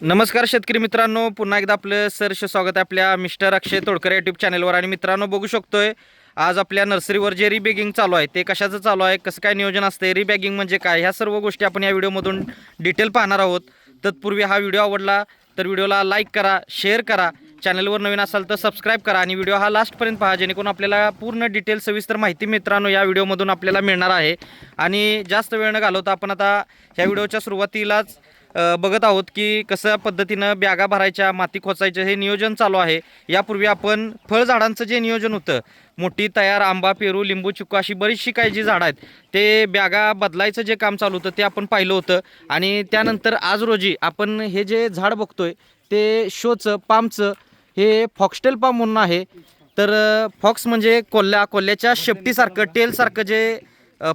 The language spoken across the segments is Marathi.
नमस्कार शेतकरी मित्रांनो पुन्हा एकदा आपलं सरश स्वागत आहे आपल्या मिस्टर अक्षय तोडकर यूट्यूब चॅनलवर आणि मित्रांनो बघू शकतोय आज आपल्या नर्सरीवर जे रिबॅगिंग चालू आहे ते कशाचं चालू आहे कसं काय नियोजन असते रिबॅगिंग म्हणजे काय ह्या सर्व गोष्टी आपण या व्हिडिओमधून डिटेल पाहणार आहोत. तत्पूर्वी हा व्हिडिओ आवडला तर व्हिडिओला लाईक करा शेअर करा चॅनलवर नवीन असाल तर सबस्क्राईब करा आणि व्हिडिओ हा लास्टपर्यंत पहा जेणेकरून आपल्याला पूर्ण डिटेल सविस्तर माहिती मित्रांनो या व्हिडिओमधून आपल्याला मिळणार आहे. आणि जास्त वेळ न घालवता आपण आता ह्या व्हिडिओच्या सुरुवातीलाच बघत आहोत की कसं पद्धतीनं बॅगा भरायच्या माती खोचायचं हे नियोजन चालू आहे. यापूर्वी आपण फळझाडांचं जे नियोजन होतं मोठी तयार आंबा पेरू लिंबू चिक्कू अशी बरीचशी काही जी झाडं आहेत ते बॅगा बदलायचं जे काम चालू होतं ते आपण पाहिलं होतं. आणि त्यानंतर आज रोजी आपण हे जे झाड बघतोय ते शोचं पामचं हे फॉक्सटेल पाम म्हणून आहे. तर फॉक्स म्हणजे कोल्ह्या कोल्ह्याच्या शेपटीसारखं टेलसारखं जे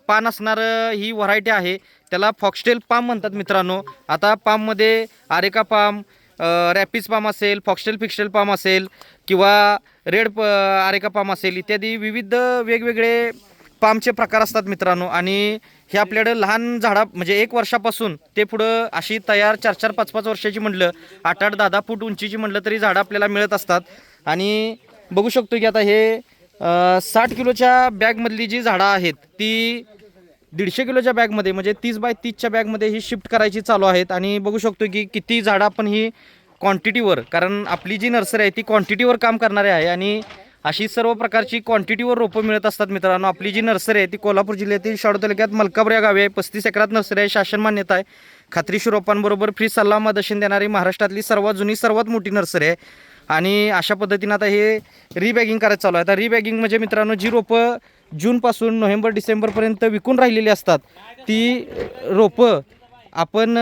पान असणारं ही व्हरायटी आहे. त्याला फॉक्सटेल पाम म्हणतात मित्रांनो. आता पाममध्ये आरेका पाम रॅपिज पाम असेल फॉक्सटेल फिक्स्टेल पाम असेल किंवा रेड प आरेका पाम असेल इत्यादी विविध वेगवेगळे पामचे प्रकार असतात मित्रांनो. आणि हे आपल्याकडं लहान झाडा म्हणजे एक वर्षापासून ते पुढं अशी तयार चार चार पाच पाच वर्षाची म्हटलं आठ आठ दहा दहा फूट उंचीची म्हटलं तरी झाडं आपल्याला मिळत असतात. आणि बघू शकतो की आता हे साठ किलोच्या बॅगमधली जी झाडं आहेत ती दीडशे किलोच्या बॅगमध्ये म्हणजे तीस बाय तीसच्या बॅगमध्ये ही शिफ्ट करायची चालू आहेत. आणि बघू शकतो की किती झाडं आपण ही क्वांटिटीवर कारण आपली जी नर्सरी आहे ती क्वांटिटीवर काम करणारी आहे. आणि अशी सर्व प्रकारची क्वांटिटीवर रोपं मिळत असतात मित्रांनो. आपली जी नर्सरी आहे ती कोल्हापूर जिल्ह्यातील शाडू तालुक्यात मलकापूर या गावी आहे. पस्तीस एकरात नर्सरी आहे शासन मान्यता आहे. खात्रीशीर रोपांबरोबर फ्री सल्ला मदर्शन देणारी महाराष्ट्रातली सर्वात जुनी सर्वात मोठी नर्सरी आहे. आणि अशा पद्धतीनं आता हे रिबॅगिंग करायचं चालू आहे. आता रिबॅगिंग म्हणजे मित्रांनो जी रोपं जूनपासून नोव्हेंबर डिसेंबरपर्यंत विकून राहिलेली असतात ती रोपं आपण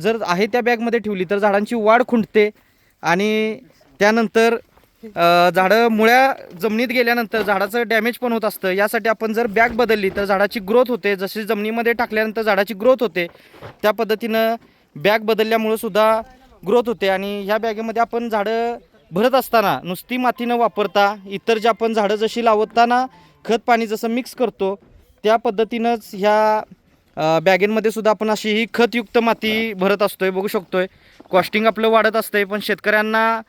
जर आहे त्या बॅगमध्ये ठेवली तर झाडांची वाढ खुंटते आणि त्यानंतर झाडं मुळ्या जमिनीत गेल्यानंतर झाडाचं डॅमेज पण होत असतं. यासाठी आपण जर बॅग बदलली तर झाडाची ग्रोथ होते. जशी जमिनीमध्ये टाकल्यानंतर झाडाची ग्रोथ होते. त्या पद्धतीनं बॅग बदलल्यामुळं सुद्धा ग्रोथ होते आणि ह्या बॅगेमध्ये आपण झाडं भरत असताना नुसती माती न वापरता इतर जे आपण झाडं जशी लावताना खत पाणी जसं मिक्स करतो त्या पद्धतीनंच ह्या बॅगेंमध्ये सुद्धा आपण अशी ही खतयुक्त माती भरत असतोय बघू शकतोय. कॉस्टिंग आपलं वाढत असतंय पण शेतकऱ्यांना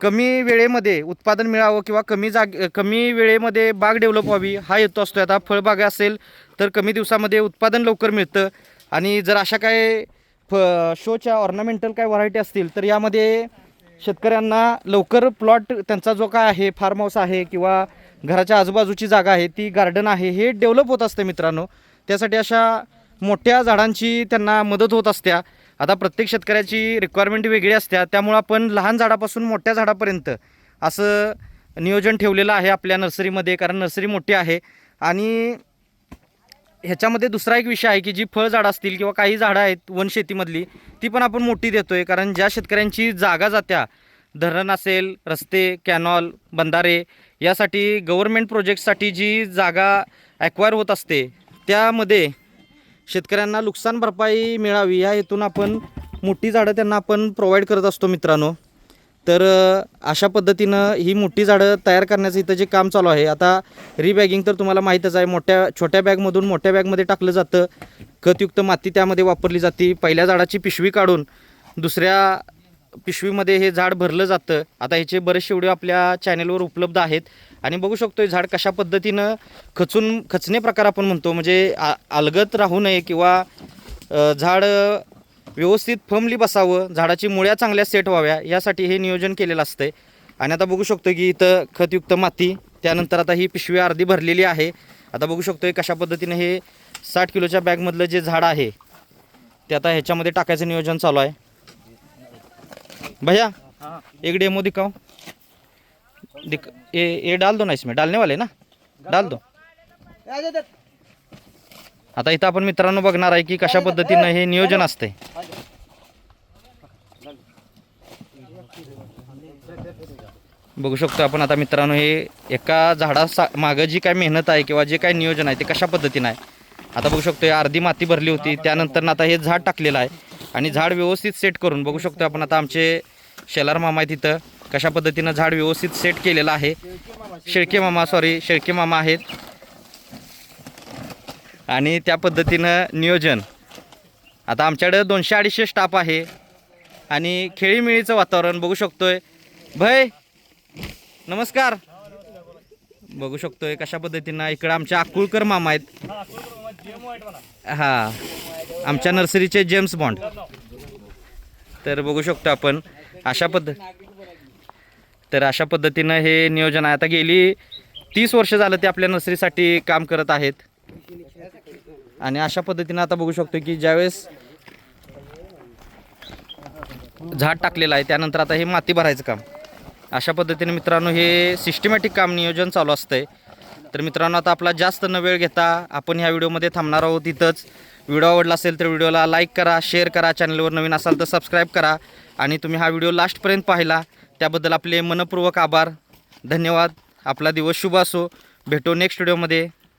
कमी वेळेमध्ये उत्पादन मिळावं किंवा कमी जाग कमी वेळेमध्ये बाग डेव्हलप व्हावी हा येतो असतो आता फळबाग असेल तर कमी दिवसामध्ये उत्पादन लवकर मिळतं. आणि जर अशा काय फ शोच्या ऑर्नामेंटल काय व्हरायटी असतील तर यामध्ये शेतकऱ्यांना लवकर प्लॉट त्यांचा जो काय आहे फार्म हाऊस आहे किंवा घराच्या आजूबाजूची जागा आहे ती गार्डन आहे हे डेव्हलप होत असते मित्रांनो. त्यासाठी अशा मोठ्या झाडांची त्यांना मदत होत असत्या आता प्रत्येक शेतकऱ्याची रिक्वायरमेंट वेगळी असत्या त्यामुळं आपण लहान झाडापासून मोठ्या झाडापर्यंत असं नियोजन ठेवलेलं आहे आपल्या नर्सरीमध्ये कारण नर्सरी मोठी आहे. आणि ह्याच्यामध्ये दुसरा एक विषय आहे की जी फळझाडं असतील किंवा काही झाडं आहेत वनशेतीमधली ती पण आपण मोठी देतोय. कारण ज्या शेतकऱ्यांची जागा जात्या धरण असेल रस्ते कॅनॉल बंधारे यासाठी गव्हर्मेंट प्रोजेक्टसाठी जी जागा ॲक्वायर होत असते त्यामध्ये शेतकऱ्यांना नुकसान भरपाई मिळावी. या हेतून आपण मोठी झाडं त्यांना आपण प्रोव्हाइड करत असतो मित्रांनो. तर अशा पद्धतीनं ही मोठी झाडं तयार करण्याचं इथं जे काम चालू आहे आता रिबॅगिंग तर तुम्हाला माहीतच आहे मोठ्या छोट्या बॅगमधून मोठ्या बॅगमध्ये टाकलं जातं. खतयुक्त माती त्यामध्ये वापरली जाते. पहिल्या झाडाची पिशवी काढून दुसऱ्या पिशवीमध्ये हे झाड भरलं जातं. आता ह्याचे बरेचसे व्हिडिओ आपल्या चॅनेलवर उपलब्ध आहेत. आणि बघू शकतो हे झाड कशा पद्धतीनं खचून खचणे प्रकार आपण म्हणतो. म्हणजे आ अलगत राहू नये किंवा झाड व्यवस्थित फर्मली बसावं झाडाची मुळ्या चांगल्या सेट व्हाव्या यासाठी हे नियोजन केलेलं असतंय. आणि आता बघू शकतो की इथं खतयुक्त माती त्यानंतर आता ही पिशवी अर्धी भरलेली आहे. आता बघू शकतोय कशा पद्धतीने हे साठ किलोच्या बॅगमधलं जे झाड आहे ते आता ह्याच्यामध्ये टाकायचं नियोजन चालू आहे. भैया एक डेमो दिखाओ. दिख ये ये डाल दो ना इसमें डालने वाले ना? डाल दो. आता इथं आपण मित्रांनो बघणार आहे की कशा पद्धतीनं हे नियोजन असते बघू शकतो आपण आता मित्रांनो हे एका झाडा सा मागं जी काय मेहनत आहे किंवा जे काय नियोजन आहे ते कशा पद्धतीनं आहे. आता बघू शकतो हे अर्धी माती भरली होती त्यानंतर आता हे झाड टाकलेलं आहे आणि झाड व्यवस्थित सेट करून बघू शकतो आपण आता आमचे शेलार मामा आहेत तिथं कशा पद्धतीनं झाड व्यवस्थित सेट केलेलं आहे. शेळके मामा सॉरी शेळके मामा आहेत. आणि त्या पद्धतीनं नियोजन. आता आमच्याकडं दोनशे अडीचशे स्टाफ आहे. आणि खेळीमेळीचं वातावरण बघू शकतोय. भय नमस्कार. बघू शकतोय कशा पद्धतीनं इकडं आमच्या अकुळकर मामा आहेत. हा आमच्या नर्सरीचे जेम्स बॉन्ड. तर बघू शकतो आपण अशा पद्धत तर अशा पद्धतीनं हे नियोजन आहे. आता गेली तीस वर्ष झालं ते आपल्या नर्सरीसाठी काम करत आहेत. आणि अशा पद्धतीनं आता बघू शकतो की ज्यावेळेस झाड टाकलेलं आहे त्यानंतर आता हे माती भरायचं काम. अशा पद्धतीने मित्रांनो हे सिस्टमॅटिक काम नियोजन चालू असतंय. तर मित्रांनो आता आपला जास्त न वेळ घेता आपण ह्या व्हिडिओमध्ये थांबणार आहोत इथंच. व्हिडिओ आवडला असेल तर व्हिडिओला लाईक करा शेअर करा चॅनलवर नवीन असाल तर सबस्क्राईब करा. आणि तुम्ही हा व्हिडिओ लास्टपर्यंत पाहिला त्याबद्दल आपले मनपूर्वक आभार. धन्यवाद. आपला दिवस शुभ असो. भेटो नेक्स्ट व्हिडिओमध्ये